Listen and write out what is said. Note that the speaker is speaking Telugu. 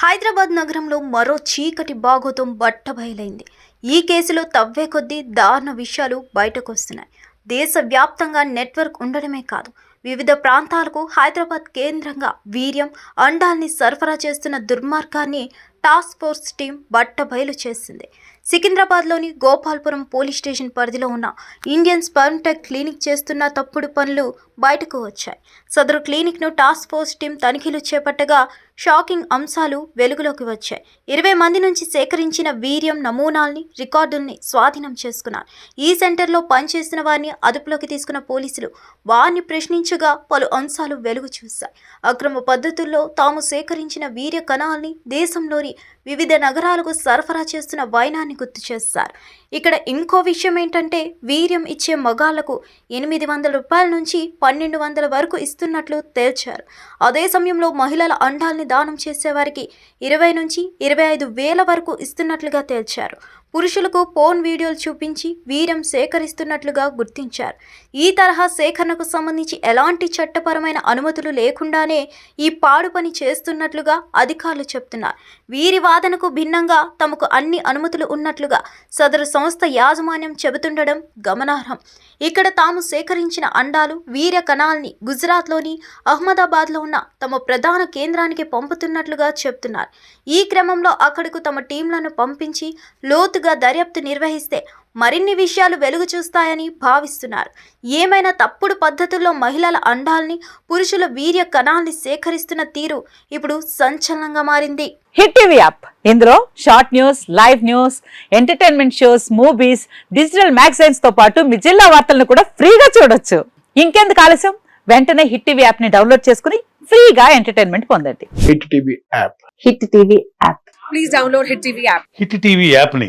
హైదరాబాద్ నగరంలో మరో చీకటి బాగోతం బట్టబయలైంది. ఈ కేసులో తవ్వే కొద్దీ దారుణ విషయాలు బయటకు వస్తున్నాయి. దేశవ్యాప్తంగా నెట్వర్క్ ఉండడమే కాదు వివిధ ప్రాంతాలకు హైదరాబాద్ కేంద్రంగా వీర్యం అండాల్ని సరఫరా చేస్తున్న దుర్మార్గాన్ని టాస్క్ ఫోర్స్ టీం బట్టబయలు చేసింది. సికింద్రాబాద్లోని గోపాల్పురం పోలీస్ స్టేషన్ పరిధిలో ఉన్న ఇండియన్ స్పర్మ్ టెక్ క్లినిక్ చేస్తున్న తప్పుడు పనులు బయటకు వచ్చాయి. సదరు క్లినిక్ను టాస్క్ ఫోర్స్ టీం తనిఖీలు చేపట్టగా షాకింగ్ అంశాలు వెలుగులోకి వచ్చాయి. ఇరవై మంది నుంచి సేకరించిన వీర్యం నమూనాల్ని రికార్డుల్ని స్వాధీనం చేసుకున్నారు. ఈ సెంటర్లో పనిచేసిన వారిని అదుపులోకి తీసుకున్న పోలీసులు వారిని ప్రశ్నించగా పలు అంశాలు వెలుగు చూశాయి. అక్రమ పద్ధతుల్లో తాము సేకరించిన వీర్య కణాల్ని దేశంలోని వివిధ నగరాలకు సరఫరా చేస్తున్న వైనాన్ని గుర్తు చేస్తారు ఇక్కడ ఇంకో విషయం ఏంటంటే వీర్యం ఇచ్చే మగాళ్ళకు ఎనిమిది వందల రూపాయల నుంచి పన్నెండు వందల వరకు ఇస్తున్నట్లు తేల్చారు. అదే సమయంలో మహిళల అండాల్ని దానం చేసేవారికి ఇరవై నుంచి ఇరవై ఐదు వేల వరకు ఇస్తున్నట్లుగా తేల్చారు. పురుషులకు ఫోన్ వీడియోలు చూపించి వీరం సేకరిస్తున్నట్లుగా గుర్తించారు. ఈ తరహా సేకరణకు సంబంధించి ఎలాంటి చట్టపరమైన అనుమతులు లేకుండానే ఈ పాడు పని చేస్తున్నట్లుగా అధికారులు చెప్తున్నారు. వీరి వాదనకు భిన్నంగా తమకు అన్ని అనుమతులు ఉన్నట్లుగా సదరు సంస్థ యాజమాన్యం చెబుతుండడం గమనార్హం. ఇక్కడ తాము సేకరించిన అండాలు వీర కణాల్ని గుజరాత్లోని అహ్మదాబాద్లో ఉన్న తమ ప్రధాన కేంద్రానికి పంపుతున్నట్లుగా చెప్తున్నారు. ఈ క్రమంలో అక్కడకు తమ టీంలను పంపించి లోతు లోతుగా దర్యాప్తు నిర్వహిస్తే మరిన్ని విషయాలు వెలుగు చూస్తాయని భావిస్తున్నారు. ఏమైనా తప్పుడు పద్ధతుల్లో మహిళల అండాల్ని పురుషుల వీర్య కణాల్ని సేకరిస్తున్న తీరు ఇప్పుడు సంచలనంగా మారింది. Hit TV app. ఇందులో short news live news entertainment shows movies digital మ్యాగజైన్స్తో పాటు మీ జిల్లా వార్తలను కూడా ఫ్రీగా చూడొచ్చు. ఇంకెందుకు ఆలస్యం? వెంటనే హిట్ టీవీ యాప్ని డౌన్లోడ్ చేసుకుని ఫ్రీగా ఎంటర్టైన్మెంట్ పొందండి. Hit TV app. Hit TV app. Please download Hit TV app. Hit TV యాప్ని